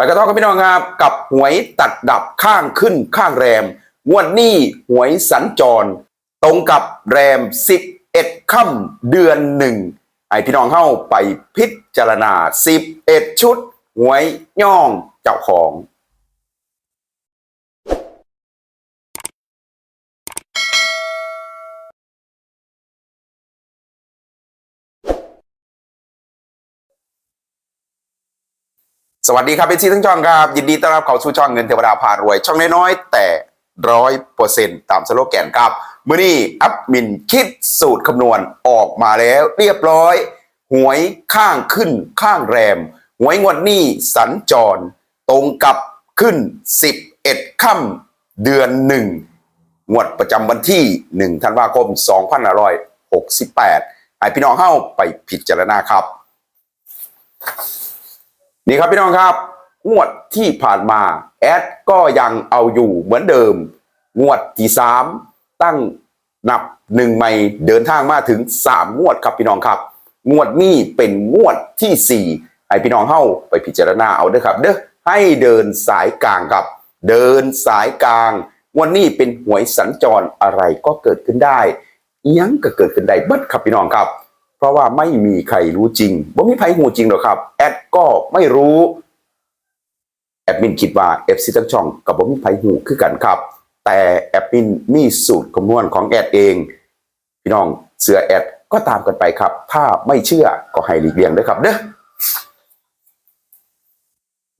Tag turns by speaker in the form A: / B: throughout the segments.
A: ไปกระทบกับพี่น้องครับกับหวยตัดดับข้างขึ้นข้างแรมงวดนี้หวยสัญจร ตรงกับแรม 11ค่ำเดือนหนึ่งไอพี่น้องเข้าไปพิจารณา 11 ชุด หวยย่องเจ้าของ สวัสดีครับเป็นซีทั้งช่องครับ ยินดีต้อนรับเข้าสู่ช่องเงินเทวดาพารวย ช่องน้อยๆแต่ร้อยเปอร์เซ็นต์ตามสโลแกนครับมื่อนี้อัพมินคิดสูตรคำนวณออกมาแล้วเรียบร้อย หวยข้างขึ้นข้างแรม หวยงวดนี้สัญจร ตรงกับขึ้น 11ค่ำเดือนหนึ่งงวดประจำวันที่ 1 ธันวาคม 2568ให้พี่น้องเข้าไปพิจารณาครับ นี่ครับพี่น้องครับ งวดที่ผ่านมาแอดก็ยังเอาอยู่เหมือนเดิม งวดที่สามตั้งนับหนึ่งไม่เดินทางมาถึงสามงวดครับพี่น้องครับ งวดนี้เป็นงวดที่สี่ให้พี่น้องเข้าไปพิจารณาเอาเด้อครับ เด้อให้เดินสายกลางครับ เดินสายกลางงวันนี้เป็นหวยสัญจรอะไรก็เกิดขึ้นได้ยังก็เกิดขึ้นได้บิดครับพี่น้องครับ เพราะว่าไม่มีใครรู้จริงบ่มีใครหูจริงหรอกครับ แอดก็ไม่รู้ แอดมินคิดว่าเอฟซีทั้งช่องกับบ่มีใครหูคือกันครับ แต่แอดมินมีสูตรคำนวณของแอดเอง พี่น้องเสือแอดก็ตามกันไปครับ ถ้าไม่เชื่อก็ให้หลีกเลี่ยงด้วยครับเด้อ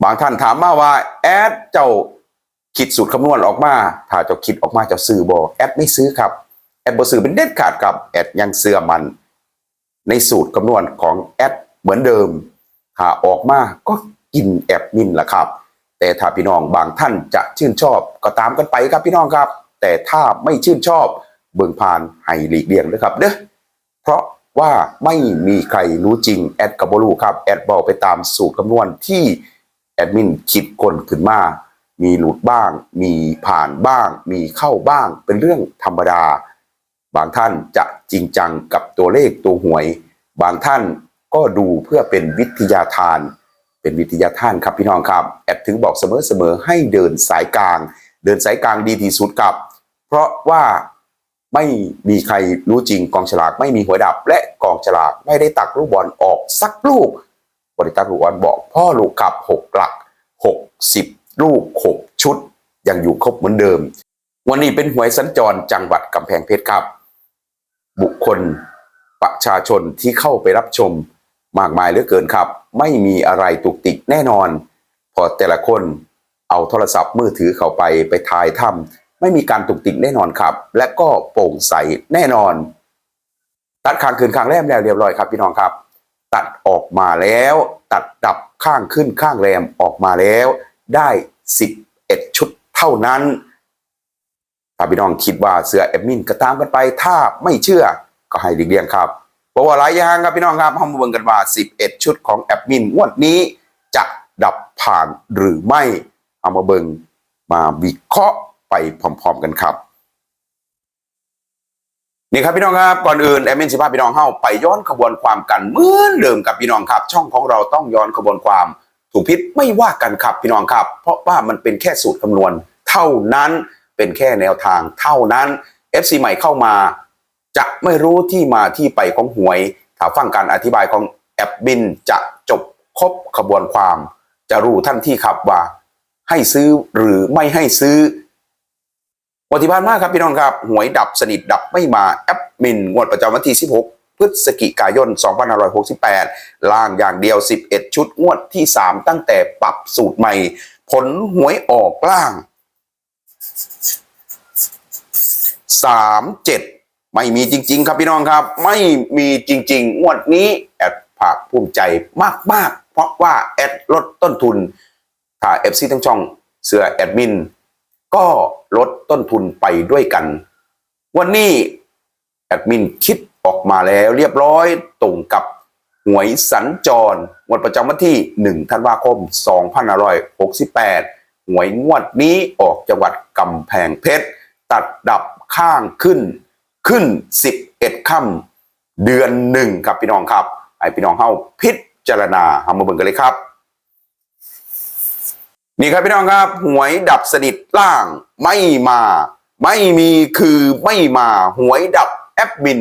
A: บางท่านถามมาว่าแอดเจ้าคิดสูตรคำนวณออกมา ถ้าเจ้าคิดออกมาเจ้าซื้อบ่แอดไม่ซื้อครับ แอดบ่ซื้อเป็นเด็ดขาดครับ แอดยังเสื่อมัน ในสูตรคำนวณของแอดเหมือนเดิมถ้าออกมาก็กินแอดมินละครับ แต่ถ้าพี่น้องบางท่านจะชื่นชอบก็ตามกันไปครับพี่น้องครับ แต่ถ้าไม่ชื่นชอบเบิ่งผ่านให้หลีกเลี่ยงด้วยครับเด้อเพราะว่าไม่มีใครรู้จริงแอดกับบรูครับแอดบอกไปตามสูตรคำนวณที่แอดมินคิดคนขึ้นมา มีหลุดบ้าง มีผ่านบ้าง มีเข้าบ้าง เป็นเรื่องธรรมดา บางท่านจะจริงจังกับตัวเลขตัวหวย บางท่านก็ดูเพื่อเป็นวิทยาทาน เป็นวิทยาทานครับพี่น้องครับ แอดถึงบอกเสมอๆให้เดินสายกลาง เดินสายกลางดีที่สุดครับ เพราะว่าไม่มีใครรู้จริงกองฉลากไม่มีหวยดับ และกองฉลากไม่ได้ตักลูกบอลออกสักลูกบริตักลูกบอลบอกพ่อลูกขับหกหลักหกสิบลูกหกชุด ยังอยู่ครบเหมือนเดิม วันนี้เป็นหวยสัญจรจังหวัดกำแพงเพชรครับ บุคคล ประชาชนที่เข้าไปรับชมมากมายเหลือเกินครับ ไม่มีอะไรตุกติกแน่นอน พอแต่ละคนเอาโทรศัพท์มือถือเข้าไปไปถ่ายทำไม่มีการตุกติกแน่นอนครับ และก็โปร่งใสแน่นอน ตัดข้างคืนข้างแรมแล้วเรียบร้อยครับพี่น้องครับ ตัดออกมาแล้ว ตัดดับข้างขึ้นข้างแรมออกมาแล้ว ได้ 11 ชุดเท่านั้น ถ้าพี่น้องคิดว่าเสื้อแอดมินก็ตามกันไป ถ้าไม่เชื่อก็ให้หลีกเลี่ยงครับเพราะว่าหลายอย่างครับพี่น้องครับห้องมเบิ่งกันว่า 11 ชุดของแอดมินงวดนี้จะดับผ่านหรือไม่เอามาเบิ่งมาวิเคราะห์ไปพร้อมๆกันครับนี่ครับพี่น้องครับก่อนอื่นแอดมินสิพาพี่น้องเข้าไปย้อนขบวนความกันเหมือนเดิมกับพี่น้องครับ ช่องของเราต้องย้อนขบวนความ ถูกพิษไม่ว่ากันครับพี่น้องครับ เพราะว่ามันเป็นแค่สูตรคำนวณเท่านั้น เป็นแค่แนวทางเท่านั้น FC ใหม่เข้ามา จะไม่รู้ที่มาที่ไปของหวย ถ้าฟังการอธิบายของแอปบินจะจบครบขบวนความ จะรู้ท่านที่ครับว่า ให้ซื้อหรือไม่ให้ซื้อปฏิบัติมาครับพี่น้องครับ หวยดับสนิทดับไม่มาแอปมินงวดประจำวันที่ 16 พฤศจิกายน 2568 ล่างอย่างเดียว 11 ชุดงวดที่ 3 ตั้งแต่ปรับสูตรใหม่ ผลหวยออกล่าง 37ไม่มีจริง ๆ ครับพี่น้องครับ ไม่มีจริงๆงวดนี้แอดภาคภูมิใจมากๆ เพราะว่าแอดลดต้นทุนถ้าเอฟซีทั้งช่องเสือแอดมินก็ลดต้นทุนไปด้วยกัน วันนี้แอดมินคิดออกมาแล้วเรียบร้อยตรงกับหวยสัญจรงวดประจำวันที่ 1 ธันวาคม 2568 หวยงวดนี้ออกจังหวัดกำแพงเพชร ตัดดับ ข้างขึ้น ขึ้น 11ค่ำเดือนหนึ่งครับพี่น้องครับไอพี่น้องเฮาพิจารณาเอามาเบิ่งกันเลยครับ นี่ครับพี่น้องครับ หวยดับสนิทล่างไม่มา ไม่มีคือไม่มาหวยดับแอปบิน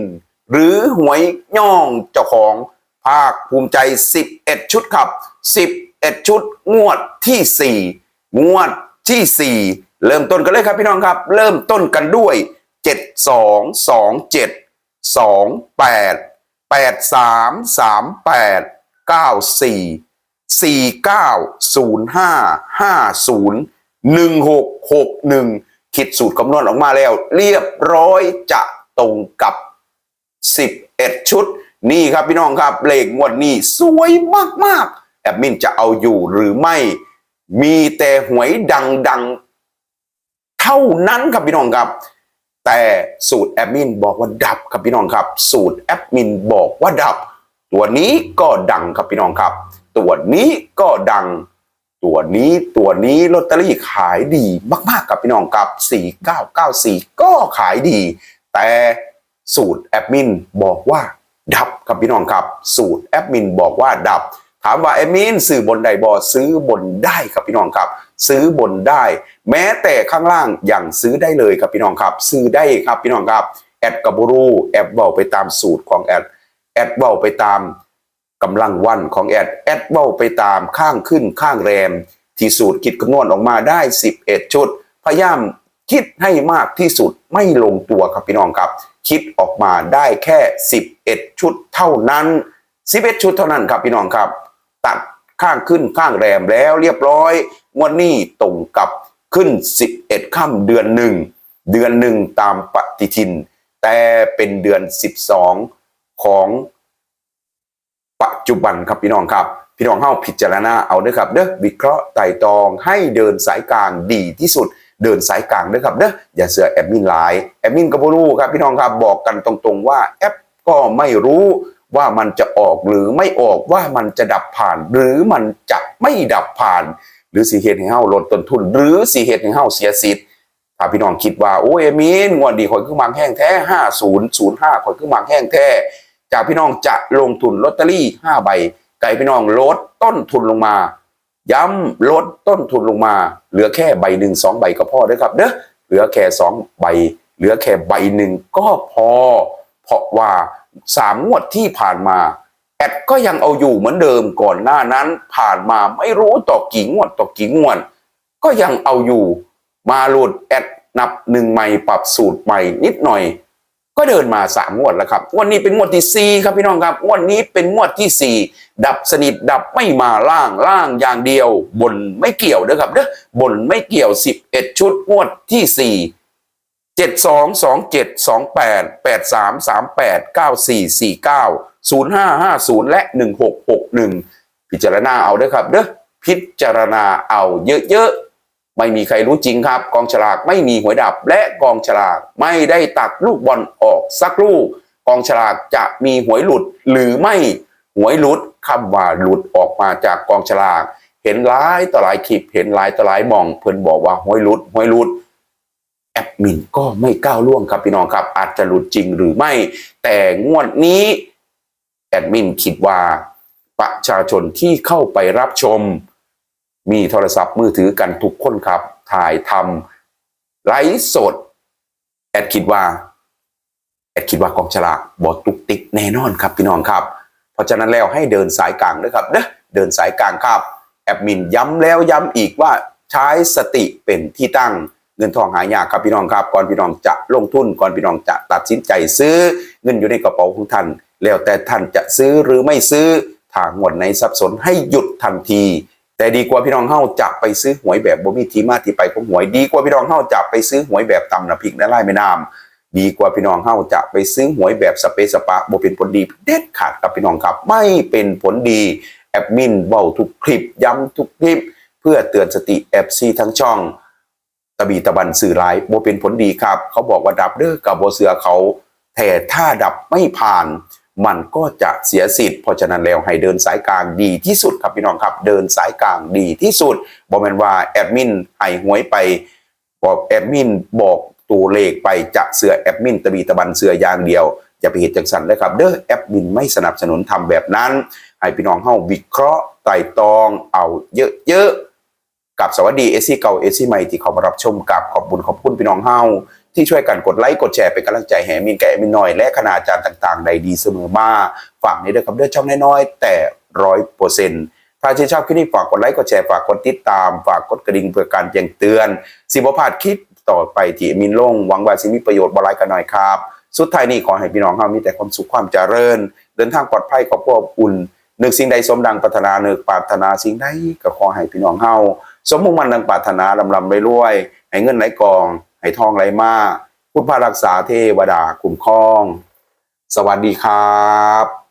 A: หรือหวยย่องเจ้าของภาคภูมิใจ 11 ชุดครับ 11 ชุดงวดที่ 4 งวดที่ 4 เริ่มต้นกันเลยครับพี่น้องครับ เริ่มต้นกันด้วย 7 2 2 7 2 8 8 3 3 8 9 4สี่เก้าศูนย์ห้าห้าศูนย์หนึ่งหกหกหนึ่งคิดสูตรคำนวณออกมาแล้ว เรียบร้อยจะตรงกับสิบเอ็ดชุด นี่ครับพี่น้องครับเลขงวดนี้สวยมาก ๆ แอดมินจะเอาอยู่หรือไม่ มีแต่หวยดัง ๆ เท่านั้นครับพี่น้องครับ แต่สูตรแอดมินบอกว่าดับครับพี่น้องครับ สูตรแอดมินบอกว่าดับ ตัวนี้ก็ดังครับพี่น้องครับ ตัวนี้ก็ดัง ตัวนี้ตัวนี้ลอตเตอรี่ขายดีมากๆกับพี่น้องครับ 4994 ก็ขายดี แต่สูตรแอดมินบอกว่าดับครับพี่น้องครับ สูตรแอดมินบอกว่าดับ ถามว่าแอมินซื้อบนใดบอซื้อบนได้ครับพี่น้องครับ ซื้อบนได้ แม้แต่ข้างล่างยังซื้อได้เลยครับพี่น้องครับ ซื้อได้ครับพี่น้องครับแอดกับบรูแอดเบาไปตามสูตรของแอดแอดเบาไปตามกำลังวันของแอดแอดเบาไปตามข้างขึ้นข้างแรม ที่สูตรคิดคำนวณออกมาได้ 11 ชุด พยายามคิดให้มากที่สุดไม่ลงตัวครับพี่น้องครับ คิดออกมาได้แค่ 11 ชุดเท่านั้น 11 ชุดเท่านั้นครับพี่น้องครับ ตัดข้างขึ้นข้างแรมแล้วเรียบร้อยงวดนี้ตรงกับขึ้น 11ค่ำเดือนหนึ่งเดือนหนึ่งตามปฏิทิน แต่เป็นเดือน 12 ของปัจจุบันครับพี่น้องครับ พี่น้องเข้าพิจารณาเอาเด้อครับเด้อวิเคราะห์ไต่ตองให้เดินสายกลางดีที่สุด เดินสายกลางเด้อครับเด้ออย่าเสือแอดมินไลน์แอดมินก็บ่รู้ครับพี่น้องครับบอกกันตรงๆว่าแอปก็ไม่รู้ ว่ามันจะออกหรือไม่ออกว่ามันจะดับผ่าน หรือมันจะไม่ดับผ่าน หรือสีเหตุให้เฮาลดต้นทุน หรือสีเหตุให้เฮาเสียสิทธิ์ถ้าพี่น้องคิดว่าโอ้ยเอมินงวดดีข่อยคือมังแห้งแท้5005ข่อยคือมังแห้งแท้จากพี่น้องจะลงทุนลอตเตอรี่5ใบไก่พี่น้องลดต้นทุนลงมา ย้ำลดต้นทุนลงมา เหลือแค่ใบหนึ่งสองใบก็พอเด้อครับเด้อเหลือแค่สองใบ เหลือแค่ใบหนึ่งก็พอ เพราะว่า สามงวดที่ผ่านมาแอดก็ยังเอาอยู่เหมือนเดิมก่อนหน้านั้น ผ่านมาไม่รู้ต่อกี่งวดต่อกี่งวดก็ยังเอาอยู่ มาหลุดแอดนับหนึ่งใหม่ปรับสูตรใหม่นิดหน่อย ก็เดินมาสามงวดแล้วครับงวดนี้เป็นงวดที่สี่ครับพี่น้องครับงวดนี้เป็นงวดที่สี่ดับสนิทดับไม่มาล่างล่างอย่างเดียว บนไม่เกี่ยวเด้อครับเด้อบนไม่เกี่ยวสิบเอ็ดชุดงวดที่สี่ เจ็ดสองสองเจ็ดสองแปดแปดสามสามแปดเก้าสี่สี่เก้าศูนย์ห้าห้าศูนย์และหนึ่งหกหกหนึ่งพิจารณาเอาด้อครับเด้อพิจารณาเอาเยอะๆ ไม่มีใครรู้จริงครับ กองฉลากไม่มีหวยดับ และกองฉลากไม่ได้ตัดลูกบอลออกสักลูก กองฉลากจะมีหวยหลุดหรือไม่หวยหลุดคำว่าหลุดออกมาจากกองฉลาก เห็นหลายต่อหลายคลิปเห็นหลายต่อหลายมอง เพิ่นบอกว่าหวยหลุดหวยหลุด แอดมินก็ไม่ก้าวล่วงครับพี่น้องครับ อาจจะหลุดจริงหรือไม่ แต่งวดนี้แอดมินคิดว่าประชาชนที่เข้าไปรับชม มีโทรศัพท์มือถือกันทุกคนครับ ถ่ายทำไลฟ์สด แอดคิดว่า แอดคิดว่ากองฉลากบอตุกติกแน่นอนครับพี่น้องครับ เพราะฉะนั้นแล้วให้เดินสายกลางด้วยครับเด้อเดินสายกลางครับ แอดมินย้ำแล้วย้ำอีกว่าใช้สติเป็นที่ตั้ง เงินทองหายากครับพี่น้องครับก่อนพี่น้องจะลงทุนก่อนพี่น้องจะตัดสินใจซื้อเงินอยู่ในกระเป๋าของท่าน แล้วแต่ท่านจะซื้อหรือไม่ซื้อทางหมดในสับสนให้หยุดทันที แต่ดีกว่าพี่น้องเฮาจะไปซื้อหวยแบบบ่มีทีมาที่ไปของหวยดีกว่าพี่น้องเฮาจะไปซื้อหวยแบบตำน้ำพริกและไล่แม่น้ำดีกว่าพี่น้องเฮาจะไปซื้อหวยแบบสเปซสปะบ่เป็นผลดีเด็ดขาดครับพี่น้องครับ ไม่เป็นผลดีแอดมินเว้าทุกคลิปย้ำทุกคลิป เพื่อเตือนสติ FC ทั้งช่อง ตะบีตะบันสื่อร้ายโบเป็นผลดีครับ เขาบอกว่าดับเด้อกับโบเสือเขาแต่ถ้าดับไม่ผ่าน มันก็จะเสียสิทธิ์เพราะฉะนั้นแล้วให้เดินสายกลางดีที่สุดครับพี่น้องครับ เดินสายกลางดีที่สุดบอกแมนว่าแอดมินให้หวยไปบอกแอดมินบอกตัวเลขไปจะเสือแอดมินตะบีตะบันเสืออย่างเดียวอย่าไปเหตุจังสันเลยครับ เด้อแอดมินไม่สนับสนุนทำแบบนั้น ให้พี่น้องเฮาวิเคราะห์ไต่ตองเอาเยอะๆ กับสวัสดีเอซี่เก่าเอซี่ใหม่ที่เขามารับชมกับขอบบุญขอบคุณพี่น้องเฮาที่ช่วยกันกดไลค์กดแชร์เป็นกำลังใจแห่มินแก่มินน้อยและคณาจารย์ต่างๆใดดีเสมอมาฝากนี้ด้วยครับด้อช่องน้อยๆแต่ร้อยเปอร์เซ็นต์ถ้าชื่นชอบคลิปนี้ฝากกดไลค์กดแชร์ฝากกดติดตามฝากกดกระดิ่งเพื่อการแจ้งเตือนสิบพลาดคลิปต่อไปที่มินลงหวังว่าสิมีประโยชน์บหลายกันหน่อยครับ สุดท้ายนี้ขอให้พี่น้องเฮามีแต่ความสุขความเจริญ เดินทางปลอดภัยขอบพวกอุ่นนึกสิ่งใดสมดังปรารถนานึกปรารถนาสิ่งใดก็ขอให้พี่น้องเฮา สมมุ่งมันดังปรารถนาลำลำไปรวยให้เงินไหลกองให้ทองไหลมาพุทธพารักษาเทวดาคุ้มครอง สวัสดีครับ